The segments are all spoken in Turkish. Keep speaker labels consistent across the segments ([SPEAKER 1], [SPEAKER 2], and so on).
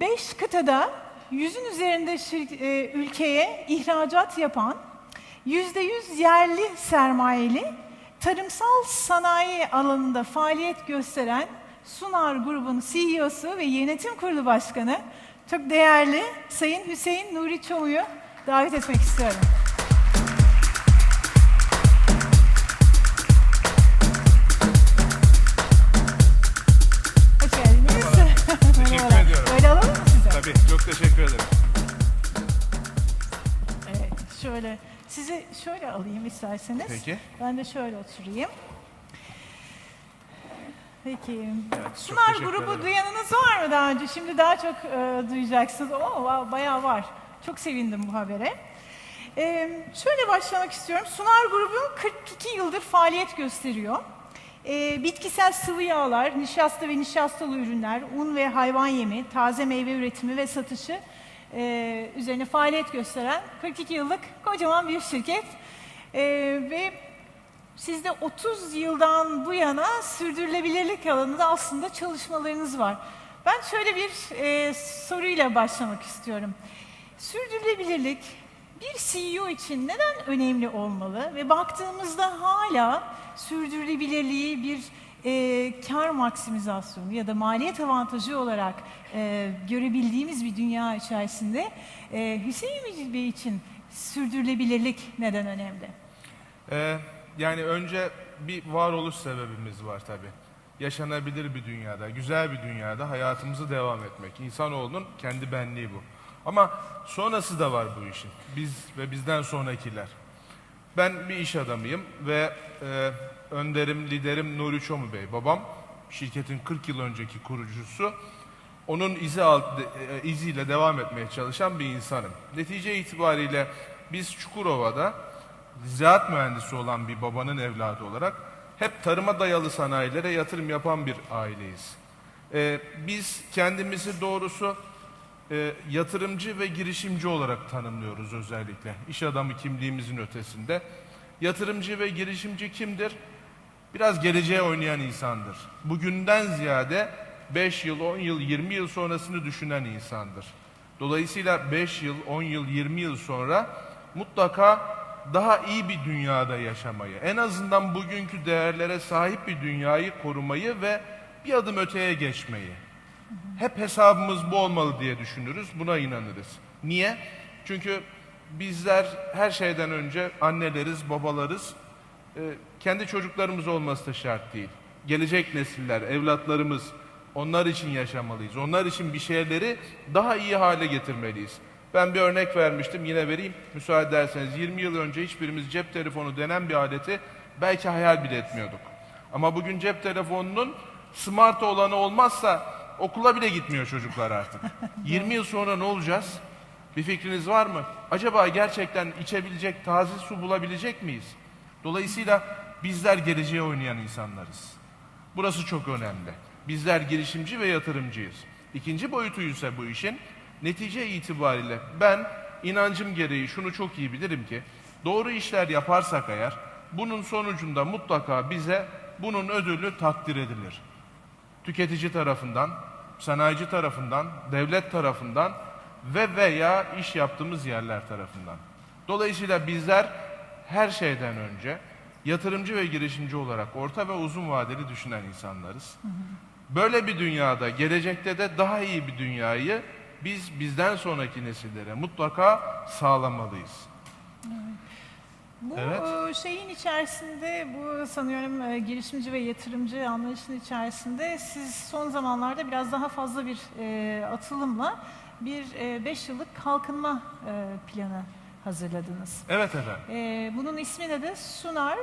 [SPEAKER 1] Beş kıtada yüzün üzerinde e, ülkeye ihracat yapan, yüzde yüz yerli sermayeli, tarımsal sanayi alanında faaliyet gösteren Sunar grubun CEO'su ve yönetim kurulu başkanı çok değerli Sayın Hüseyin Nuri Çomu'yu davet etmek istiyorum.
[SPEAKER 2] Teşekkür ederim.
[SPEAKER 1] Evet, şöyle sizi şöyle alayım isterseniz.
[SPEAKER 2] Peki.
[SPEAKER 1] Ben de şöyle oturayım. Peki.
[SPEAKER 2] çok
[SPEAKER 1] Sunar grubu
[SPEAKER 2] ederim.
[SPEAKER 1] duyanınız var mı daha önce? Şimdi daha çok e, duyacaksınız. Oo, bayağı var. Çok sevindim bu habere. E, şöyle başlamak istiyorum. Sunar grubu 42 yıldır faaliyet gösteriyor. E, bitkisel sıvı yağlar, nişasta ve nişastalı ürünler, un ve hayvan yemi, taze meyve üretimi ve satışı e, üzerine faaliyet gösteren 42 yıllık kocaman bir şirket. E, ve sizde 30 yıldan bu yana sürdürülebilirlik alanında aslında çalışmalarınız var. Ben şöyle bir e, soruyla başlamak istiyorum. Sürdürülebilirlik bir CEO için neden önemli olmalı ve baktığımızda hala sürdürülebilirliği bir e, kar maksimizasyonu ya da maliyet avantajı olarak e, görebildiğimiz bir dünya içerisinde e, Hüseyin Bey için sürdürülebilirlik neden önemli?
[SPEAKER 2] Ee, yani önce bir varoluş sebebimiz var tabii. Yaşanabilir bir dünyada, güzel bir dünyada hayatımızı devam etmek. İnsanoğlunun kendi benliği bu. Ama sonrası da var bu işin. Biz ve bizden sonrakiler. Ben bir iş adamıyım ve e, önderim, liderim Nuri Çomu Bey. Babam şirketin 40 yıl önceki kurucusu. Onun izi alt, de- e, iziyle devam etmeye çalışan bir insanım. Netice itibariyle biz Çukurova'da ziraat mühendisi olan bir babanın evladı olarak hep tarıma dayalı sanayilere yatırım yapan bir aileyiz. Ee, biz kendimizi doğrusu e, yatırımcı ve girişimci olarak tanımlıyoruz özellikle. İş adamı kimliğimizin ötesinde. Yatırımcı ve girişimci kimdir? Biraz geleceğe oynayan insandır. Bugünden ziyade 5 yıl, 10 yıl, 20 yıl sonrasını düşünen insandır. Dolayısıyla 5 yıl, 10 yıl, 20 yıl sonra mutlaka daha iyi bir dünyada yaşamayı, en azından bugünkü değerlere sahip bir dünyayı korumayı ve bir adım öteye geçmeyi. Hep hesabımız bu olmalı diye düşünürüz, buna inanırız. Niye? Çünkü bizler her şeyden önce anneleriz, babalarız. Ee, kendi çocuklarımız olması da şart değil. Gelecek nesiller, evlatlarımız, onlar için yaşamalıyız. Onlar için bir şeyleri daha iyi hale getirmeliyiz. Ben bir örnek vermiştim, yine vereyim. Müsaade ederseniz 20 yıl önce hiçbirimiz cep telefonu denen bir aleti belki hayal bile etmiyorduk. Ama bugün cep telefonunun smart olanı olmazsa okula bile gitmiyor çocuklar artık. 20 yıl sonra ne olacağız? Bir fikriniz var mı? Acaba gerçekten içebilecek taze su bulabilecek miyiz? Dolayısıyla bizler geleceğe oynayan insanlarız. Burası çok önemli. Bizler girişimci ve yatırımcıyız. İkinci boyutu ise bu işin netice itibariyle ben inancım gereği şunu çok iyi bilirim ki doğru işler yaparsak eğer bunun sonucunda mutlaka bize bunun ödülü takdir edilir tüketici tarafından, sanayici tarafından, devlet tarafından ve veya iş yaptığımız yerler tarafından. Dolayısıyla bizler her şeyden önce yatırımcı ve girişimci olarak orta ve uzun vadeli düşünen insanlarız. Böyle bir dünyada, gelecekte de daha iyi bir dünyayı biz bizden sonraki nesillere mutlaka sağlamalıyız.
[SPEAKER 1] Bu
[SPEAKER 2] Evet.
[SPEAKER 1] e, şeyin içerisinde, bu sanıyorum e, girişimci ve yatırımcı anlayışının içerisinde siz son zamanlarda biraz daha fazla bir e, atılımla bir 5 yıllık kalkınma e, planı hazırladınız.
[SPEAKER 2] Evet efendim.
[SPEAKER 1] E, bunun ismi de Sunar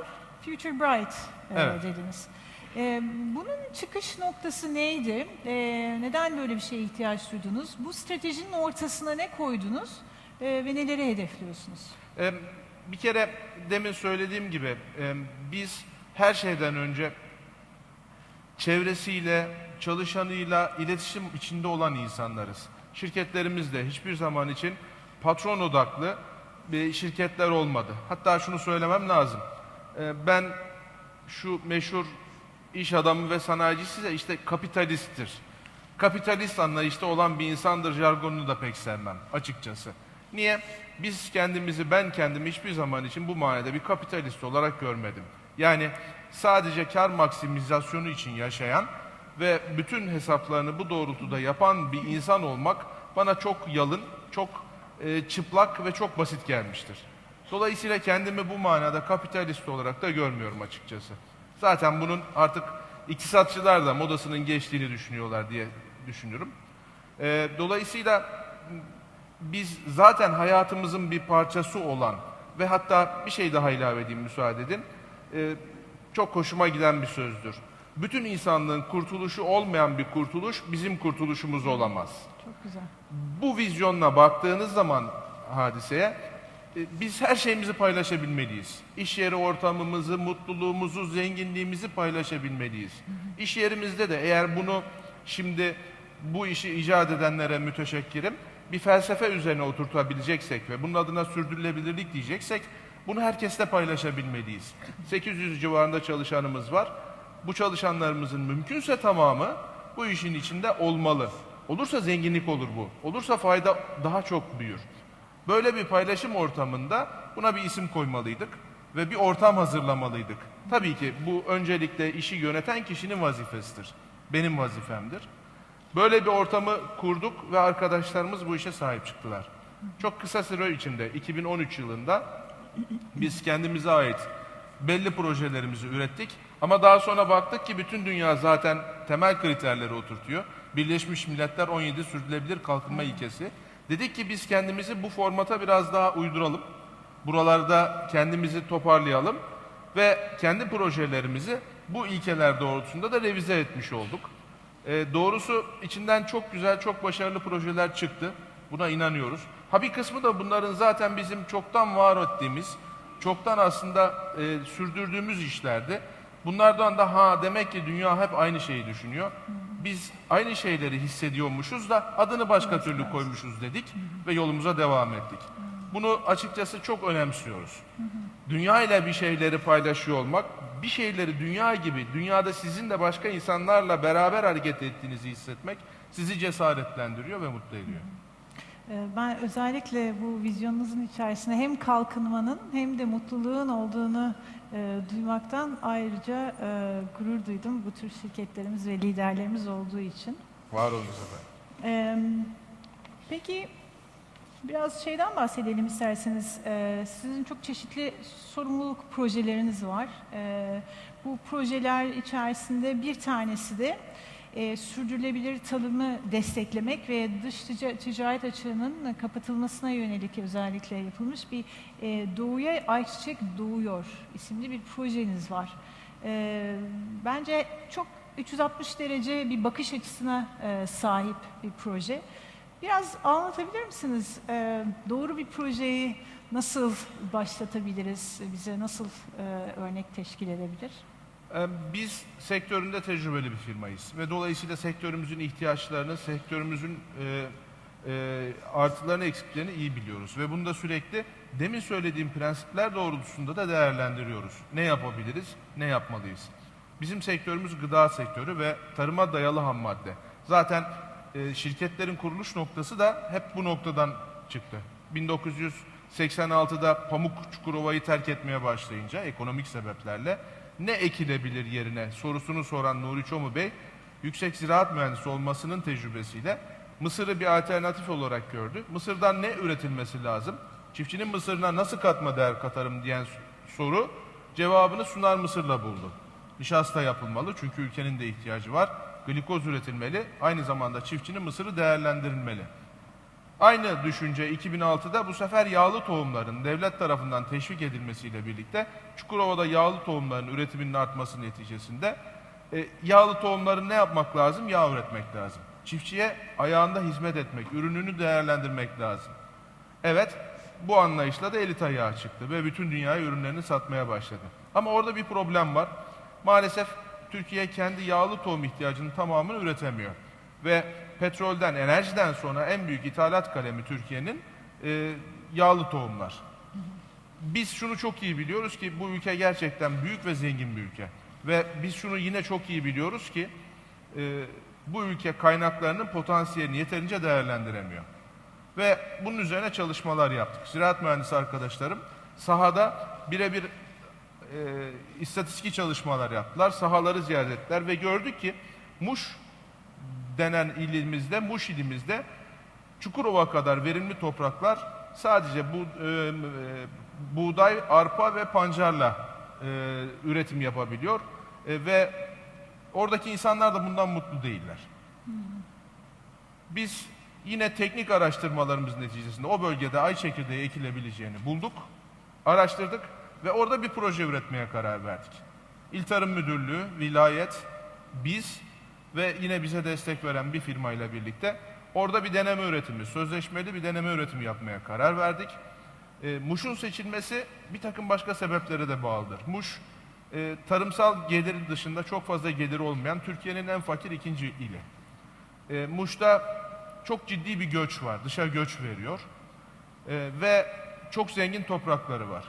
[SPEAKER 1] Future Bright e,
[SPEAKER 2] Evet.
[SPEAKER 1] dediniz. E, bunun çıkış noktası neydi? E, neden böyle bir şeye ihtiyaç duydunuz? Bu stratejinin ortasına ne koydunuz e, ve neleri hedefliyorsunuz?
[SPEAKER 2] Ee, Bir kere demin söylediğim gibi e, biz her şeyden önce çevresiyle, çalışanıyla iletişim içinde olan insanlarız. Şirketlerimiz de hiçbir zaman için patron odaklı bir şirketler olmadı. Hatta şunu söylemem lazım. Ee, Ben şu meşhur iş adamı ve sanayicisi de işte kapitalisttir. kapitalist anlayışta olan bir insandır jargonunu da pek sevmem açıkçası. Niye? Biz kendimizi, ben kendimi hiçbir zaman için bu manada bir kapitalist olarak görmedim. Yani sadece kar maksimizasyonu için yaşayan ve bütün hesaplarını bu doğrultuda yapan bir insan olmak bana çok yalın, çok e, çıplak ve çok basit gelmiştir. Dolayısıyla kendimi bu manada kapitalist olarak da görmüyorum açıkçası. Zaten bunun artık iktisatçılar da modasının geçtiğini düşünüyorlar diye düşünüyorum. E, dolayısıyla biz zaten hayatımızın bir parçası olan ve hatta bir şey daha ilave edeyim müsaade edin. E, çok hoşuma giden bir sözdür. Bütün insanlığın kurtuluşu olmayan bir kurtuluş bizim kurtuluşumuz olamaz.
[SPEAKER 1] Çok güzel.
[SPEAKER 2] Bu vizyonla baktığınız zaman hadiseye e, biz her şeyimizi paylaşabilmeliyiz. İş yeri ortamımızı, mutluluğumuzu, zenginliğimizi paylaşabilmeliyiz. İş yerimizde de eğer bunu şimdi bu işi icat edenlere müteşekkirim bir felsefe üzerine oturtabileceksek ve bunun adına sürdürülebilirlik diyeceksek bunu herkesle paylaşabilmeliyiz. 800 civarında çalışanımız var. Bu çalışanlarımızın mümkünse tamamı bu işin içinde olmalı. Olursa zenginlik olur bu. Olursa fayda daha çok büyür. Böyle bir paylaşım ortamında buna bir isim koymalıydık ve bir ortam hazırlamalıydık. Tabii ki bu öncelikle işi yöneten kişinin vazifesidir. Benim vazifemdir. Böyle bir ortamı kurduk ve arkadaşlarımız bu işe sahip çıktılar. Çok kısa süre içinde 2013 yılında biz kendimize ait belli projelerimizi ürettik ama daha sonra baktık ki bütün dünya zaten temel kriterleri oturtuyor. Birleşmiş Milletler 17 sürdürülebilir kalkınma ilkesi. Dedik ki biz kendimizi bu formata biraz daha uyduralım. Buralarda kendimizi toparlayalım ve kendi projelerimizi bu ilkeler doğrultusunda da revize etmiş olduk. E, doğrusu içinden çok güzel, çok başarılı projeler çıktı. Buna inanıyoruz. Ha bir kısmı da bunların zaten bizim çoktan var ettiğimiz, çoktan aslında e, sürdürdüğümüz işlerdi. Bunlardan da ha demek ki dünya hep aynı şeyi düşünüyor. Biz aynı şeyleri hissediyormuşuz da adını başka türlü koymuşuz dedik ve yolumuza devam ettik. Bunu açıkçası çok önemsiyoruz. Dünya ile bir şeyleri paylaşıyor olmak, bir şeyleri dünya gibi, dünyada sizin de başka insanlarla beraber hareket ettiğinizi hissetmek sizi cesaretlendiriyor ve mutlu ediyor.
[SPEAKER 1] Ee, Ben özellikle bu vizyonunuzun içerisinde hem kalkınmanın hem de mutluluğun olduğunu e, duymaktan ayrıca e, gurur duydum bu tür şirketlerimiz ve liderlerimiz olduğu için.
[SPEAKER 2] Var olunuz efendim.
[SPEAKER 1] Ee, peki biraz şeyden bahsedelim isterseniz. Ee, sizin çok çeşitli sorumluluk projeleriniz var. Ee, bu projeler içerisinde bir tanesi de e, sürdürülebilir tarımı desteklemek ve dış tica- ticaret açığının kapatılmasına yönelik özellikle yapılmış bir e, Doğuya Ayçiçek Doğuyor isimli bir projeniz var. Ee, bence çok 360 derece bir bakış açısına e, sahip bir proje. Biraz anlatabilir misiniz? Ee, doğru bir projeyi nasıl başlatabiliriz? Bize nasıl e, örnek teşkil edebilir?
[SPEAKER 2] Ee, Biz sektöründe tecrübeli bir firmayız ve dolayısıyla sektörümüzün ihtiyaçlarını, sektörümüzün e, e, artılarını, eksiklerini iyi biliyoruz ve bunu da sürekli demin söylediğim prensipler doğrultusunda da değerlendiriyoruz. Ne yapabiliriz, ne yapmalıyız? Bizim sektörümüz gıda sektörü ve tarıma dayalı ham madde. Zaten e, şirketlerin kuruluş noktası da hep bu noktadan çıktı. 1986'da Pamuk Çukurova'yı terk etmeye başlayınca ekonomik sebeplerle ne ekilebilir yerine sorusunu soran Nuri Çomu Bey, yüksek ziraat mühendisi olmasının tecrübesiyle Mısır'ı bir alternatif olarak gördü. Mısır'dan ne üretilmesi lazım? Çiftçinin Mısır'ına nasıl katma değer katarım diyen soru cevabını Sunar Mısır'la buldu. Nişasta yapılmalı çünkü ülkenin de ihtiyacı var. Glikoz üretilmeli, aynı zamanda çiftçinin Mısır'ı değerlendirilmeli. Aynı düşünce 2006'da bu sefer yağlı tohumların devlet tarafından teşvik edilmesiyle birlikte Çukurova'da yağlı tohumların üretiminin artması neticesinde e, yağlı tohumların ne yapmak lazım? Yağ üretmek lazım. Çiftçiye ayağında hizmet etmek, ürününü değerlendirmek lazım. Evet, bu anlayışla da elit ayağı çıktı ve bütün dünyaya ürünlerini satmaya başladı. Ama orada bir problem var. Maalesef Türkiye kendi yağlı tohum ihtiyacının tamamını üretemiyor. Ve petrolden, enerjiden sonra en büyük ithalat kalemi Türkiye'nin e, yağlı tohumlar. Biz şunu çok iyi biliyoruz ki bu ülke gerçekten büyük ve zengin bir ülke. Ve biz şunu yine çok iyi biliyoruz ki e, bu ülke kaynaklarının potansiyelini yeterince değerlendiremiyor. Ve bunun üzerine çalışmalar yaptık. Ziraat mühendisi arkadaşlarım sahada birebir e, istatistiki çalışmalar yaptılar. Sahaları ziyaret ettiler ve gördük ki Muş denen ilimizde, Muş ilimizde Çukurova kadar verimli topraklar sadece bu e, e, buğday, arpa ve pancarla e, üretim yapabiliyor E, ve oradaki insanlar da bundan mutlu değiller. Biz yine teknik araştırmalarımız neticesinde o bölgede ay çekirdeği ekilebileceğini bulduk, araştırdık ve orada bir proje üretmeye karar verdik. İl Tarım Müdürlüğü, vilayet, biz ve yine bize destek veren bir firmayla birlikte orada bir deneme üretimi, sözleşmeli bir deneme üretimi yapmaya karar verdik. E, Muş'un seçilmesi bir takım başka sebeplere de bağlıdır. Muş, e, tarımsal gelir dışında çok fazla geliri olmayan Türkiye'nin en fakir ikinci ili. E, Muş'ta çok ciddi bir göç var, dışa göç veriyor E, ve çok zengin toprakları var.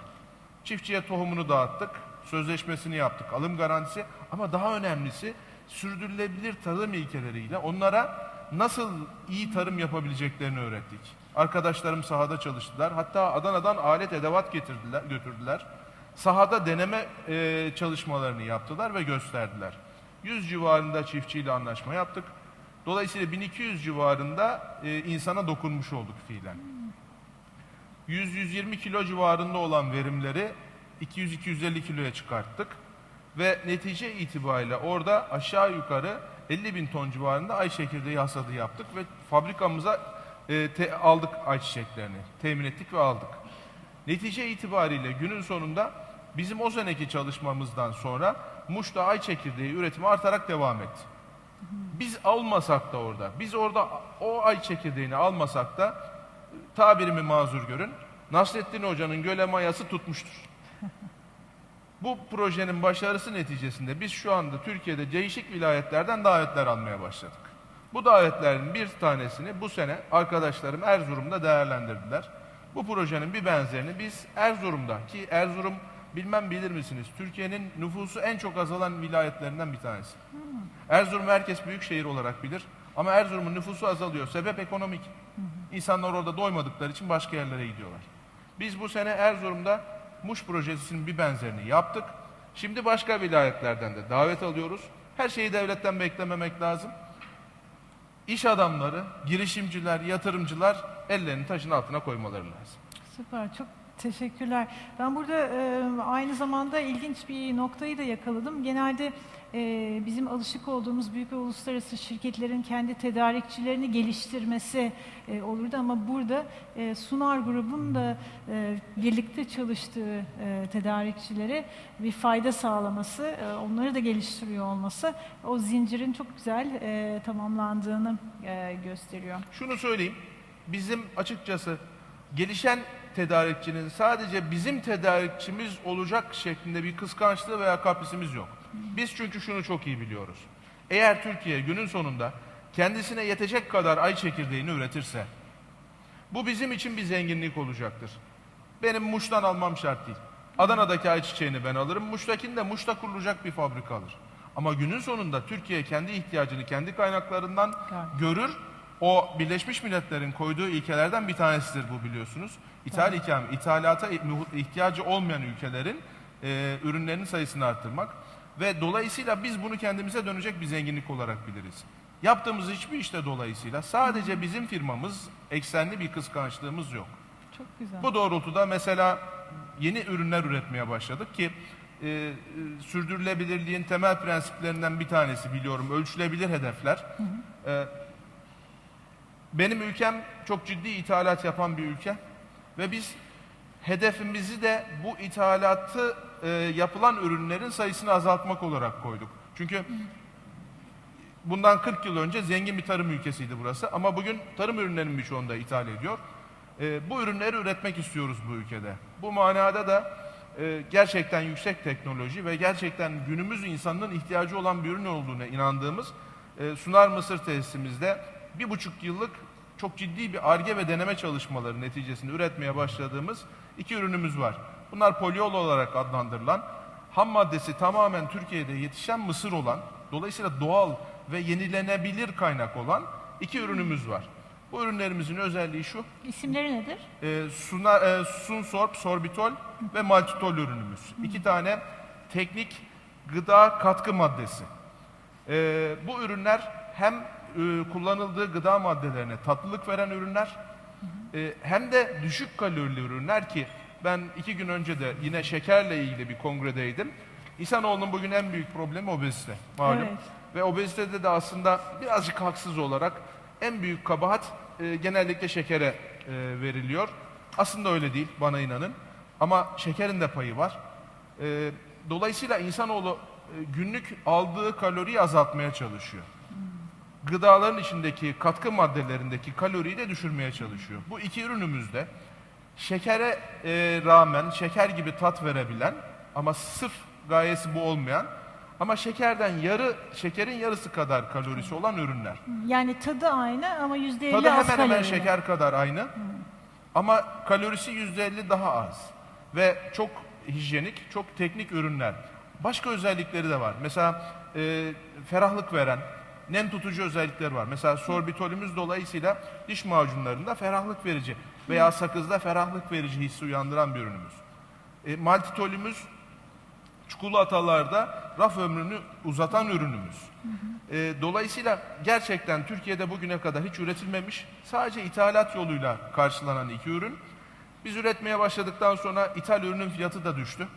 [SPEAKER 2] Çiftçiye tohumunu dağıttık, sözleşmesini yaptık, alım garantisi ama daha önemlisi sürdürülebilir tarım ilkeleriyle onlara nasıl iyi tarım yapabileceklerini öğrettik. Arkadaşlarım sahada çalıştılar. Hatta Adana'dan alet edevat getirdiler, götürdüler. Sahada deneme e, çalışmalarını yaptılar ve gösterdiler. 100 civarında çiftçiyle anlaşma yaptık. Dolayısıyla 1200 civarında e, insana dokunmuş olduk fiilen. 100-120 kilo civarında olan verimleri 200-250 kiloya çıkarttık. Ve netice itibariyle orada aşağı yukarı 50 bin ton civarında ay çekirdeği hasadı yaptık ve fabrikamıza e, te- aldık ayçiçeklerini, temin ettik ve aldık. Netice itibariyle günün sonunda bizim o seneki çalışmamızdan sonra Muş'ta ay çekirdeği üretimi artarak devam etti. Biz almasak da orada, biz orada o ay çekirdeğini almasak da tabirimi mazur görün, Nasrettin Hoca'nın göle mayası tutmuştur. Bu projenin başarısı neticesinde biz şu anda Türkiye'de değişik vilayetlerden davetler almaya başladık. Bu davetlerin bir tanesini bu sene arkadaşlarım Erzurum'da değerlendirdiler. Bu projenin bir benzerini biz Erzurum'da ki Erzurum bilmem bilir misiniz Türkiye'nin nüfusu en çok azalan vilayetlerinden bir tanesi. Erzurum herkes büyük şehir olarak bilir ama Erzurum'un nüfusu azalıyor. Sebep ekonomik. İnsanlar orada doymadıkları için başka yerlere gidiyorlar. Biz bu sene Erzurum'da Muş projesinin bir benzerini yaptık. Şimdi başka vilayetlerden de davet alıyoruz. Her şeyi devletten beklememek lazım. İş adamları, girişimciler, yatırımcılar ellerini taşın altına koymaları lazım.
[SPEAKER 1] Süper, çok teşekkürler. Ben burada e, aynı zamanda ilginç bir noktayı da yakaladım. Genelde e, bizim alışık olduğumuz büyük ve uluslararası şirketlerin kendi tedarikçilerini geliştirmesi e, olurdu ama burada e, Sunar grubun da e, birlikte çalıştığı e, tedarikçilere bir fayda sağlaması, e, onları da geliştiriyor olması o zincirin çok güzel e, tamamlandığını e, gösteriyor.
[SPEAKER 2] Şunu söyleyeyim, bizim açıkçası gelişen tedarikçinin sadece bizim tedarikçimiz olacak şeklinde bir kıskançlığı veya kaprisimiz yok. Biz çünkü şunu çok iyi biliyoruz. Eğer Türkiye günün sonunda kendisine yetecek kadar ay çekirdeğini üretirse, bu bizim için bir zenginlik olacaktır. Benim Muş'tan almam şart değil. Adana'daki ayçiçeğini ben alırım. Muş'takini de Muş'ta kurulacak bir fabrika alır. Ama günün sonunda Türkiye kendi ihtiyacını kendi kaynaklarından
[SPEAKER 1] Evet.
[SPEAKER 2] görür. O Birleşmiş Milletler'in koyduğu ilkelerden bir tanesidir bu biliyorsunuz. İthal ikame, ithalata ihtiyacı olmayan ülkelerin e, ürünlerinin sayısını arttırmak ve dolayısıyla biz bunu kendimize dönecek bir zenginlik olarak biliriz. Yaptığımız hiçbir işte dolayısıyla sadece bizim firmamız eksenli bir kıskançlığımız yok.
[SPEAKER 1] Çok güzel.
[SPEAKER 2] Bu doğrultuda mesela yeni ürünler üretmeye başladık ki e, e, sürdürülebilirliğin temel prensiplerinden bir tanesi biliyorum ölçülebilir hedefler. E, benim ülkem çok ciddi ithalat yapan bir ülke ve biz hedefimizi de bu ithalatı e, yapılan ürünlerin sayısını azaltmak olarak koyduk. Çünkü bundan 40 yıl önce zengin bir tarım ülkesiydi burası ama bugün tarım ürünlerinin birçoğunu da ithal ediyor. E, bu ürünleri üretmek istiyoruz bu ülkede. Bu manada da e, gerçekten yüksek teknoloji ve gerçekten günümüz insanının ihtiyacı olan bir ürün olduğuna inandığımız e, Sunar Mısır tesisimizde bir buçuk yıllık çok ciddi bir arge ve deneme çalışmaları neticesinde üretmeye başladığımız iki ürünümüz var. Bunlar poliol olarak adlandırılan ham maddesi tamamen Türkiye'de yetişen mısır olan dolayısıyla doğal ve yenilenebilir kaynak olan iki ürünümüz var. Bu ürünlerimizin özelliği şu,
[SPEAKER 1] İsimleri nedir?
[SPEAKER 2] e, suna, e, Sunsorb, sorbitol ve maltitol ürünümüz. İki tane teknik gıda katkı maddesi. E, bu ürünler hem e, kullanıldığı gıda maddelerine tatlılık veren ürünler e, hem de düşük kalorili ürünler ki ben iki gün önce de yine şekerle ilgili bir kongredeydim. İnsanoğlunun bugün en büyük problemi obezite malum.
[SPEAKER 1] Evet.
[SPEAKER 2] Ve obezitede de aslında birazcık haksız olarak en büyük kabahat e, genellikle şekere e, veriliyor. Aslında öyle değil bana inanın. Ama şekerin de payı var. E, dolayısıyla insanoğlu e, günlük aldığı kaloriyi azaltmaya çalışıyor. Gıdaların içindeki katkı maddelerindeki kaloriyi de düşürmeye çalışıyor. Bu iki ürünümüzde şekere e, rağmen şeker gibi tat verebilen ama sırf gayesi bu olmayan ama şekerden yarı şekerin yarısı kadar kalorisi olan ürünler.
[SPEAKER 1] Yani tadı aynı ama yüzde elli
[SPEAKER 2] Tadı
[SPEAKER 1] az
[SPEAKER 2] hemen hemen
[SPEAKER 1] kalorili.
[SPEAKER 2] şeker kadar aynı. Ama kalorisi %50 daha az. Ve çok hijyenik, çok teknik ürünler. Başka özellikleri de var. Mesela e, ferahlık veren, nem tutucu özellikleri var. Mesela sorbitolümüz dolayısıyla diş macunlarında ferahlık verici veya sakızda ferahlık verici hissi uyandıran bir ürünümüz. E, maltitolümüz çikolatalarda raf ömrünü uzatan ürünümüz. E, dolayısıyla gerçekten Türkiye'de bugüne kadar hiç üretilmemiş, sadece ithalat yoluyla karşılanan iki ürün. Biz üretmeye başladıktan sonra ithal ürünün fiyatı da düştü.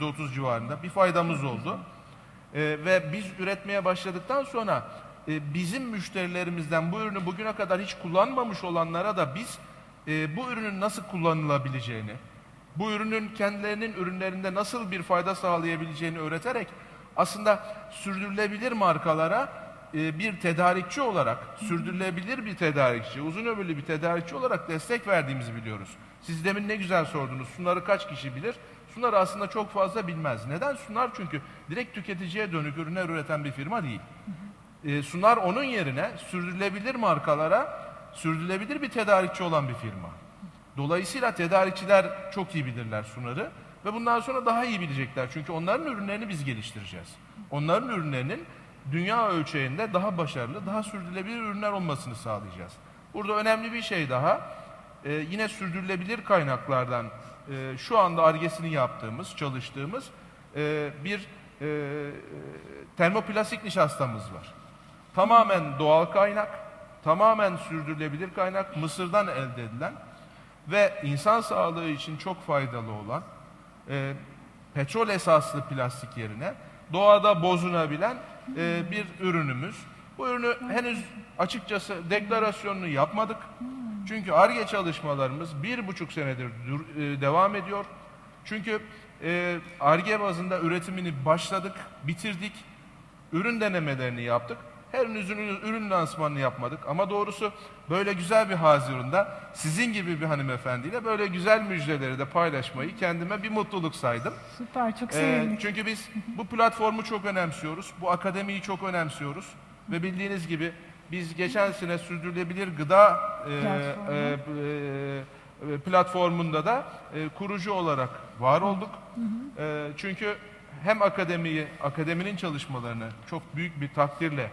[SPEAKER 2] %30 civarında. Bir faydamız oldu. E, ve biz üretmeye başladıktan sonra e, bizim müşterilerimizden bu ürünü bugüne kadar hiç kullanmamış olanlara da biz e, bu ürünün nasıl kullanılabileceğini, bu ürünün kendilerinin ürünlerinde nasıl bir fayda sağlayabileceğini öğreterek aslında sürdürülebilir markalara e, bir tedarikçi olarak, sürdürülebilir bir tedarikçi, uzun ömürlü bir tedarikçi olarak destek verdiğimizi biliyoruz. Siz demin ne güzel sordunuz. Sunarı kaç kişi bilir? Sunar aslında çok fazla bilmez. Neden Sunar? Çünkü direkt tüketiciye dönük ürünler üreten bir firma değil. E, Sunar onun yerine sürdürülebilir markalara sürdürülebilir bir tedarikçi olan bir firma. Dolayısıyla tedarikçiler çok iyi bilirler Sunar'ı ve bundan sonra daha iyi bilecekler. Çünkü onların ürünlerini biz geliştireceğiz. Onların ürünlerinin dünya ölçeğinde daha başarılı, daha sürdürülebilir ürünler olmasını sağlayacağız. Burada önemli bir şey daha. Ee, yine sürdürülebilir kaynaklardan e, şu anda argesini yaptığımız, çalıştığımız e, bir e, termoplastik nişastamız var. Tamamen doğal kaynak, tamamen sürdürülebilir kaynak, Mısır'dan elde edilen ve insan sağlığı için çok faydalı olan e, petrol esaslı plastik yerine doğada bozunabilen e, bir ürünümüz. Bu ürünü henüz açıkçası deklarasyonunu yapmadık. Çünkü ARGE çalışmalarımız bir buçuk senedir e, devam ediyor. Çünkü e, ARGE bazında üretimini başladık, bitirdik. Ürün denemelerini yaptık. Henüz ürün, ürün lansmanını yapmadık ama doğrusu böyle güzel bir Haziran'da sizin gibi bir hanımefendiyle böyle güzel müjdeleri de paylaşmayı kendime bir mutluluk saydım.
[SPEAKER 1] Süper, çok
[SPEAKER 2] Ee,
[SPEAKER 1] sevindik.
[SPEAKER 2] çünkü biz bu platformu çok önemsiyoruz, bu akademiyi çok önemsiyoruz ve bildiğiniz gibi biz geçen sene sürdürülebilir gıda e,
[SPEAKER 1] Platformu.
[SPEAKER 2] e, e, platformunda da e, kurucu olarak var olduk. E, çünkü hem akademiyi, akademinin çalışmalarını çok büyük bir takdirle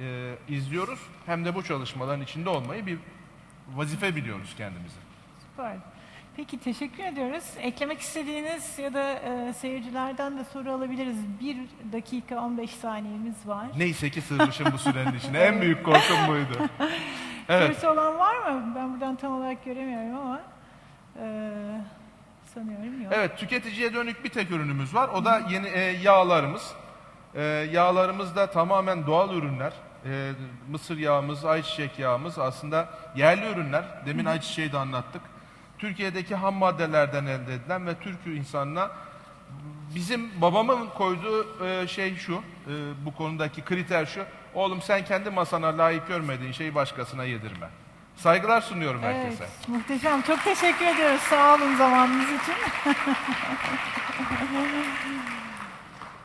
[SPEAKER 2] e, izliyoruz, hem de bu çalışmaların içinde olmayı bir vazife biliyoruz kendimize.
[SPEAKER 1] Süper. Peki teşekkür ediyoruz. Eklemek istediğiniz ya da e, seyircilerden de soru alabiliriz. 1 dakika 15 saniyemiz var.
[SPEAKER 2] Neyse ki sığmışım bu sürenin içine. En büyük korkum buydu. Evet.
[SPEAKER 1] Sorusu olan var mı? Ben buradan tam olarak göremiyorum ama e, sanıyorum yok.
[SPEAKER 2] Evet, tüketiciye dönük bir tek ürünümüz var. O da yeni e, yağlarımız. E, yağlarımız da tamamen doğal ürünler. E, mısır yağımız, ayçiçek yağımız aslında yerli ürünler. Demin ayçiçeği de anlattık. Türkiye'deki ham maddelerden elde edilen ve Türk insanına bizim babamın koyduğu e, şey şu, e, bu konudaki kriter şu. Oğlum sen kendi masana layık görmediğin şeyi başkasına yedirme. Saygılar sunuyorum herkese.
[SPEAKER 1] Evet, muhteşem. Çok teşekkür ediyoruz. Sağ olun zamanınız için.